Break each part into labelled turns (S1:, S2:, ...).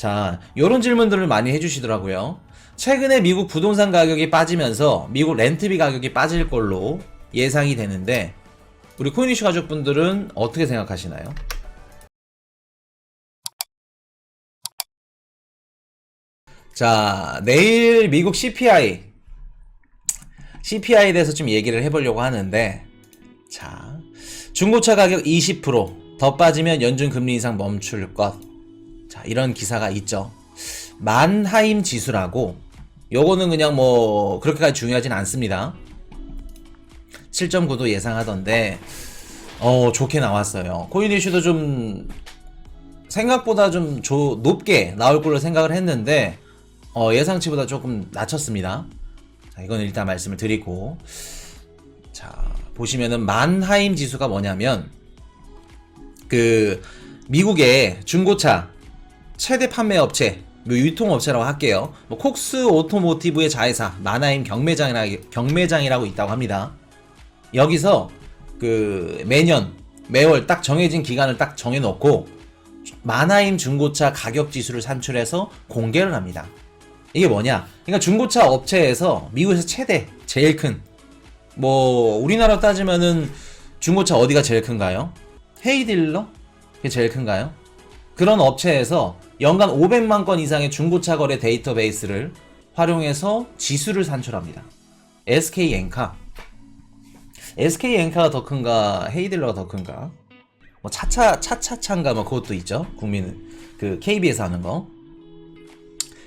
S1: 자, 요런 질문들을 많이 해주시더라고요. 최근에 미국 부동산 가격이 빠지면서 미국 렌트비 가격이 빠질 걸로 예상이 되는데, 우리 코인이슈 가족분들은 어떻게 생각하시나요? 자, 내일 미국 CPI, CPI에 대해서 좀 얘기를 해보려고 하는데, 자, 중고차 가격 20%더 빠지면 연준 금리 인상 멈출 것. 자, 이런 기사가 있죠. 만하임 지수라고, 요거는 그냥 뭐, 그렇게까지 중요하진 않습니다. 7.9도 예상하던데, 어, 좋게 나왔어요. 코인 이슈도 좀, 생각보다 좀 조, 높게 나올 걸로 생각을 했는데, 어, 예상치보다 조금 낮췄습니다. 자, 이건 일단 말씀을 드리고, 자, 보시면은 만하임 지수가 뭐냐면, 그, 미국의 중고차 최대 판매 업체, 뭐 유통업체라고 할게요. 뭐 콕스 오토모티브의 자회사, 만하임 경매장이라, 경매장이라고 있다고 합니다. 여기서 그 매년, 매월 딱 정해진 기간을 딱 정해놓고, 만하임 중고차 가격 지수를 산출해서 공개를 합니다. 이게 뭐냐? 그러니까 중고차 업체에서 미국에서 최대, 제일 큰, 뭐, 우리나라 따지면은 중고차 어디가 제일 큰가요? 헤이딜러? 그게 제일 큰가요? 그런 업체에서 연간 500만 건 이상의 중고차 거래 데이터베이스를 활용해서 지수를 산출합니다. SK 엔카. SK 엔카가 더 큰가, 헤이딜러가 더 큰가? 뭐 차차 차차차인가 뭐 그것도 있죠. 국민은 그 KB에서 하는 거.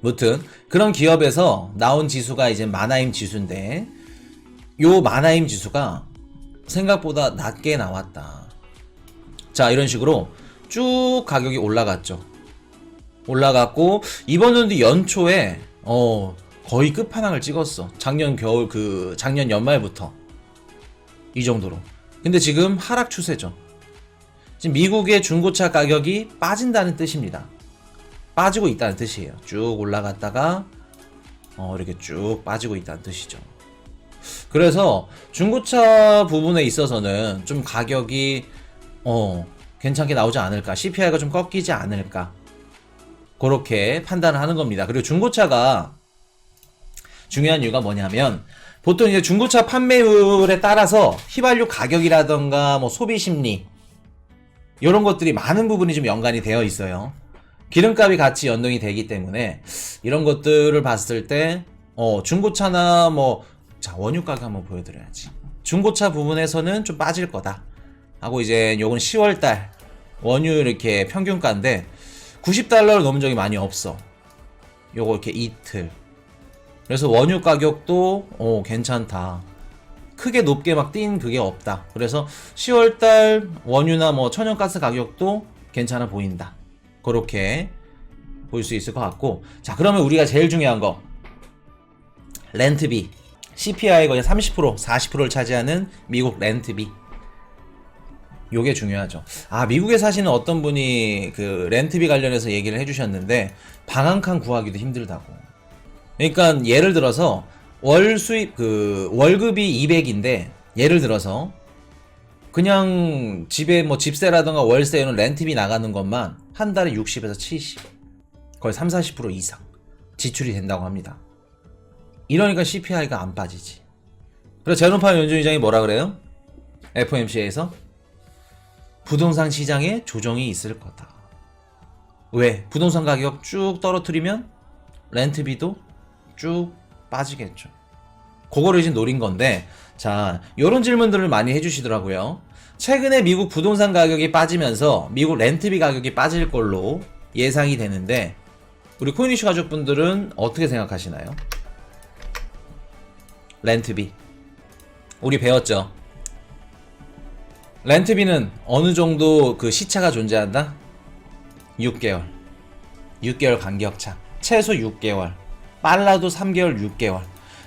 S1: 무튼 그런 기업에서 나온 지수가 이제 마나임 지수인데 요 마나임 지수가 생각보다 낮게 나왔다. 자 이런 식으로 쭉 가격이 올라갔죠. 올라갔고 이번 연도 연초에 어 거의 끝판왕을 찍었어. 작년 겨울 그 작년 연말부터 이 정도로. 근데 지금 하락 추세죠. 지금 미국의 중고차 가격이 빠진다는 뜻입니다. 빠지고 있다는 뜻이에요. 쭉 올라갔다가 어, 이렇게 쭉 빠지고 있다는 뜻이죠. 그래서 중고차 부분에 있어서는 좀 가격이 어, 괜찮게 나오지 않을까, CPI가 좀 꺾이지 않을까 그렇게 판단을 하는 겁니다. 그리고 중고차가 중요한 이유가 뭐냐면 보통 이제 중고차 판매율에 따라서 휘발유 가격이라던가 뭐 소비 심리 이런 것들이 많은 부분이 좀 연관이 되어 있어요. 기름값이 같이 연동이 되기 때문에 이런 것들을 봤을 때 어, 중고차나 뭐 자, 원유 가격 한번 보여드려야지. 중고차 부분에서는 좀 빠질 거다. 하고 이제 요건 10월 달 원유 이렇게 평균가인데 90달러를 넘은 적이 많이 없어. 요거 이렇게 이틀. 그래서 원유 가격도 어, 괜찮다. 크게 높게 막 뛴 그게 없다. 그래서 10월달 원유나 뭐 천연가스 가격도 괜찮아 보인다. 그렇게 볼 수 있을 것 같고. 자, 그러면 우리가 제일 중요한 거. 렌트비. CPI 거의 30%, 40%를 차지하는 미국 렌트비. 요게 중요하죠. 아, 미국에 사시는 어떤 분이 그 렌트비 관련해서 얘기를 해주셨는데, 방 한 칸 구하기도 힘들다고. 그러니까 예를 들어서 월 수입 그 월급이 200인데 예를 들어서 그냥 집에 뭐 집세라던가 월세는 렌트비 나가는 것만 한 달에 60에서 70 거의 3, 40% 이상 지출이 된다고 합니다. 이러니까 CPI가 안 빠지지. 그래서 제노파 연준위장이 뭐라 그래요? FOMC에서 부동산 시장에 조정이 있을 거다. 왜? 부동산 가격 쭉 떨어뜨리면 렌트비도 쭉 빠지겠죠. 그거를 이제 노린 건데, 자, 요런 질문들을 많이 해주시더라고요. 최근에 미국 부동산 가격이 빠지면서 미국 렌트비 가격이 빠질 걸로 예상이 되는데, 우리 코인이슈 가족분들은 어떻게 생각하시나요? 렌트비. 우리 배웠죠? 렌트비는 어느 정도 그 시차가 존재한다? 6개월. 6개월 간격차. 최소 6개월. 빨라도 3개월, 6개월.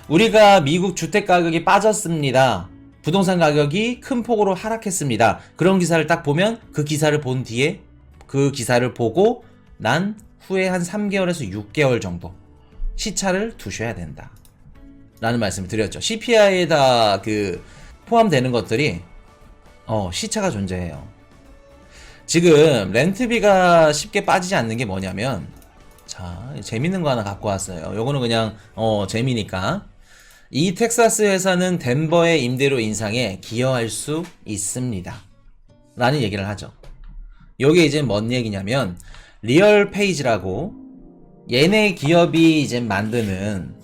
S1: 우리가 미국 주택 가격이 빠졌습니다. 부동산 가격이 큰 폭으로 하락했습니다. 그런 기사를 딱 보면 그 기사를 본 뒤에 그 기사를 보고 난 후에 한 3개월에서 6개월 정도 시차를 두셔야 된다. 라는 말씀을 드렸죠. CPI에다 그 포함되는 것들이 어, 시차가 존재해요. 지금 렌트비가 쉽게 빠지지 않는 게 뭐냐면 자, 재밌는 거 하나 갖고 왔어요. 요거는 그냥 어, 재미니까. 이 텍사스 회사는 덴버의 임대료 인상에 기여할 수 있습니다. 라는 얘기를 하죠. 요게 이제 뭔 얘기냐면 리얼 페이지라고 얘네 기업이 이제 만드는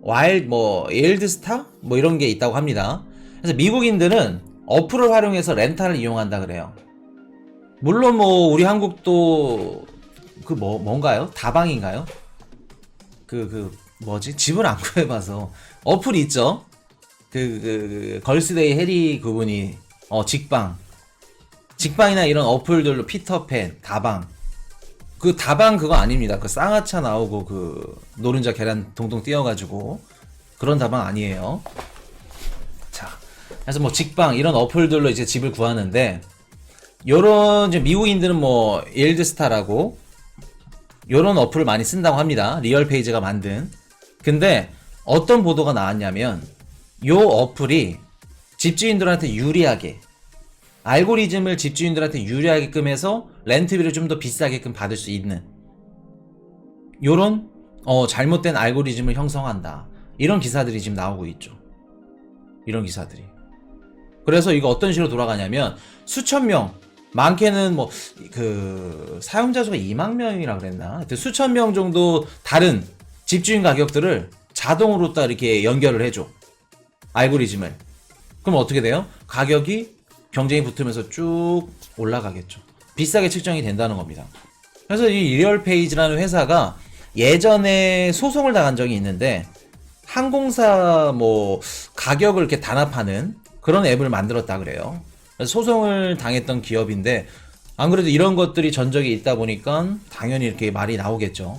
S1: 와일드 뭐 일드스타 뭐 이런 게 있다고 합니다. 그래서 미국인들은 어플을 활용해서 렌탈을 이용한다 그래요. 물론 뭐 우리 한국도 그 뭐 뭔가요? 다방인가요? 그그 뭐지? 집을 안 구해봐서 어플이 있죠. 그, 그, 그 걸스데이 해리 그분이 어 직방 직방이나 이런 어플들로 피터팬 다방 그 다방 그거 아닙니다. 그 쌍화차 나오고 그 노른자 계란 동동 띄어가지고 그런 다방 아니에요. 자, 그래서 뭐 직방 이런 어플들로 이제 집을 구하는데 요런 미국인들은 뭐 일드스타라고 요런 어플을 많이 쓴다고 합니다. 리얼 페이지가 만든. 근데 어떤 보도가 나왔냐면 요 어플이 집주인들한테 유리하게 알고리즘을 집주인들한테 유리하게끔 해서 렌트비를 좀 더 비싸게끔 받을 수 있는 요런 어, 잘못된 알고리즘을 형성한다. 이런 기사들이 지금 나오고 있죠. 이런 기사들이. 그래서 이거 어떤 식으로 돌아가냐면 수천 명 많게는 뭐 그 사용자 수가 2만 명이라 그랬나? 수천 명 정도 다른 집주인 가격들을 자동으로 딱 이렇게 연결을 해줘. 알고리즘을. 그럼 어떻게 돼요? 가격이 경쟁이 붙으면서 쭉 올라가겠죠. 비싸게 측정이 된다는 겁니다. 그래서 이 리얼 페이지라는 회사가 예전에 소송을 당한 적이 있는데 항공사 뭐 가격을 이렇게 단합하는 그런 앱을 만들었다 그래요. 소송을 당했던 기업인데 안 그래도 이런 것들이 전적이 있다 보니까 당연히 이렇게 말이 나오겠죠.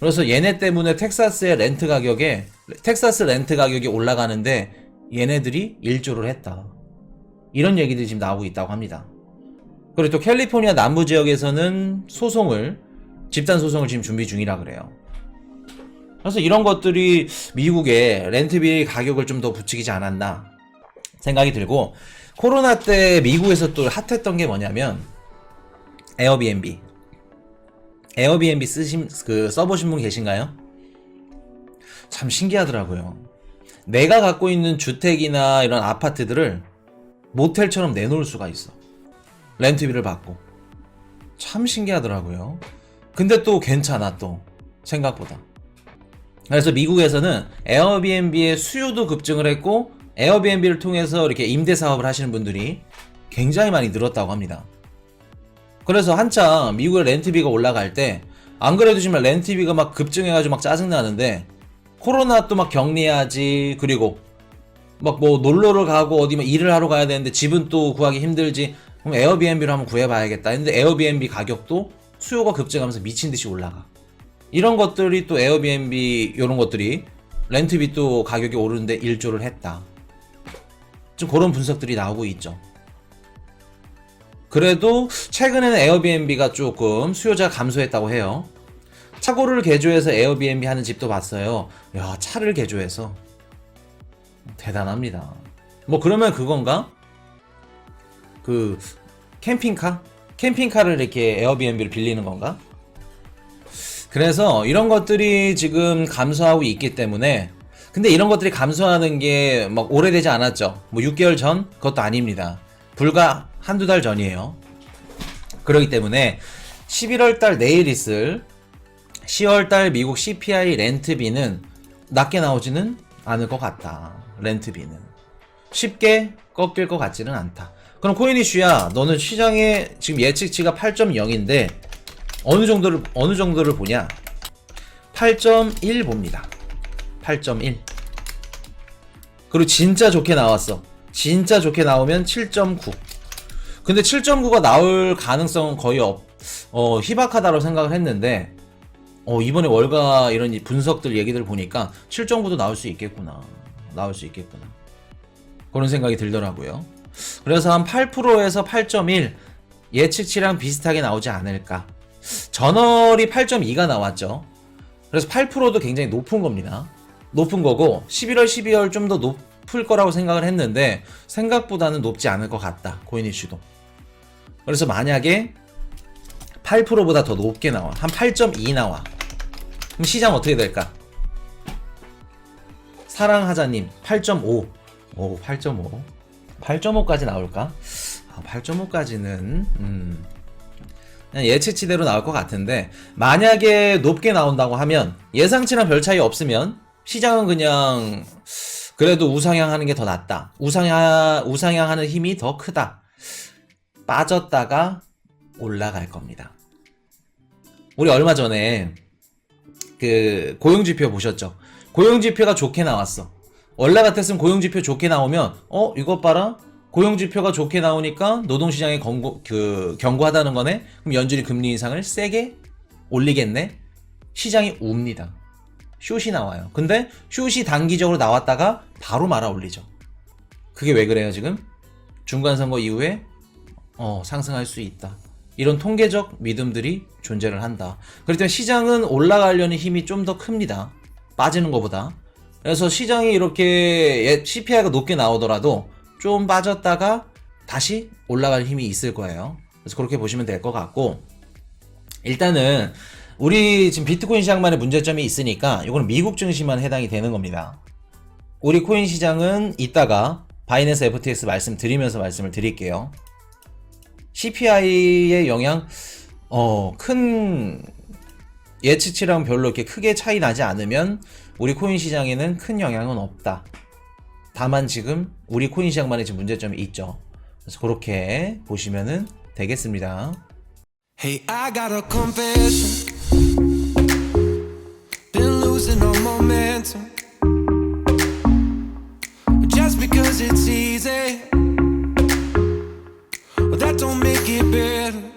S1: 그래서 얘네 때문에 텍사스의 렌트 가격에 텍사스 렌트 가격이 올라가는데 얘네들이 일조를 했다. 이런 얘기들이 지금 나오고 있다고 합니다. 그리고 또 캘리포니아 남부 지역에서는 소송을 집단 소송을 지금 준비 중이라 그래요. 그래서 이런 것들이 미국의 렌트비 가격을 좀 더 부추기지 않았나 생각이 들고 코로나 때 미국에서 또 핫했던 게 뭐냐면 에어비앤비. 에어비앤비 쓰신 그 써보신 분 계신가요? 참 신기하더라고요. 내가 갖고 있는 주택이나 이런 아파트들을 모텔처럼 내놓을 수가 있어. 렌트비를 받고. 참 신기하더라고요. 근데 또 괜찮아 또 생각보다. 그래서 미국에서는 에어비앤비의 수요도 급증을 했고 에어비앤비를 통해서 이렇게 임대 사업을 하시는 분들이 굉장히 많이 늘었다고 합니다. 그래서 한참 미국의 렌트비가 올라갈 때 안 그래도 지금 렌트비가 막 급증해가지고 막 짜증나는데 코로나 또 막 격리하지 그리고 막 뭐 놀러를 가고 어디 막 일을 하러 가야 되는데 집은 또 구하기 힘들지 그럼 에어비앤비로 한번 구해봐야겠다. 근데 에어비앤비 가격도 수요가 급증하면서 미친 듯이 올라가. 이런 것들이 또 에어비앤비 이런 것들이 렌트비 또 가격이 오르는데 일조를 했다 좀 그런 분석들이 나오고 있죠 그래도 최근에는 에어비앤비가 조금 수요자가 감소했다고 해요. 차고를 개조해서 에어비앤비 하는 집도 봤어요. 야, 차를 개조해서. 대단합니다. 뭐 그러면 그건가? 그 캠핑카? 캠핑카를 이렇게 에어비앤비를 빌리는 건가? 그래서 이런 것들이 지금 감소하고 있기 때문에 근데 이런 것들이 감소하는 게 막 오래되지 않았죠. 뭐 6개월 전? 그것도 아닙니다. 불과 한두 달 전이에요. 그렇기 때문에 11월 달 내일 있을 10월 달 미국 CPI 렌트비는 낮게 나오지는 않을 것 같다. 렌트비는. 쉽게 꺾일 것 같지는 않다. 그럼 코인이슈야, 너는 시장의 지금 예측치가 8.0인데 어느 정도를 어느 정도를 보냐? 8.1 봅니다. 8.1. 그리고 진짜 좋게 나왔어. 진짜 좋게 나오면 7.9. 근데 7.9가 나올 가능성은 거의 없, 어, 희박하다고 생각을 했는데, 어, 이번에 월가 이런 이 분석들 얘기들 보니까 7.9도 나올 수 있겠구나. 나올 수 있겠구나. 그런 생각이 들더라고요. 그래서 한 8%에서 8.1 예측치랑 비슷하게 나오지 않을까. 전월이 8.2가 나왔죠. 그래서 8%도 굉장히 높은 겁니다. 높은 거고 11월, 12월 좀 더 높을 거라고 생각을 했는데 생각보다는 높지 않을 것 같다. 코인 이슈도. 그래서 만약에 8%보다 더 높게 나와. 한 8.2 나와. 그럼 시장 어떻게 될까? 사랑하자님 8.5. 오, 8.5. 8.5까지 나올까? 아, 8.5까지는 음. 그냥 예측치대로 나올 것 같은데 만약에 높게 나온다고 하면 예상치랑 별 차이 없으면 시장은 그냥 그래도 우상향 하는 게 더 낫다. 우상향 우상향 하는 힘이 더 크다. 빠졌다가 올라갈 겁니다. 우리 얼마 전에 그 고용 지표 보셨죠? 고용 지표가 좋게 나왔어. 원래 같았으면 고용 지표 좋게 나오면 어 이것 봐라 고용 지표가 좋게 나오니까 노동 시장이 경고, 그 경고하다는 거네. 그럼 연준이 금리 인상을 세게 올리겠네. 시장이 웁니다. 숏이 나와요. 근데 숏이 단기적으로 나왔다가 바로 말아 올리죠. 그게 왜 그래요 지금? 중간 선거 이후에 어, 상승할 수 있다. 이런 통계적 믿음들이 존재를 한다. 때문에 시장은 올라가려는 힘이 좀 더 큽니다. 빠지는 것보다. 그래서 시장이 이렇게 CPI가 높게 나오더라도 좀 빠졌다가 다시 올라갈 힘이 있을 거예요. 그래서 그렇게 보시면 될 것 같고 일단은 우리 지금 비트코인 시장만의 문제점이 있으니까 이거는 미국 증시만 해당이 되는 겁니다. 우리 코인 시장은 이따가 바이낸스 FTX 말씀드리면서 말씀을 드릴게요. CPI의 영향 어, 큰 예측치랑 별로 이렇게 크게 차이 나지 않으면 우리 코인 시장에는 큰 영향은 없다. 다만 지금 우리 코인 시장만의 지금 문제점이 있죠. 그래서 그렇게 보시면은 되겠습니다.
S2: Hey, losing all momentum. Just because it's easy, well, that don't make it better.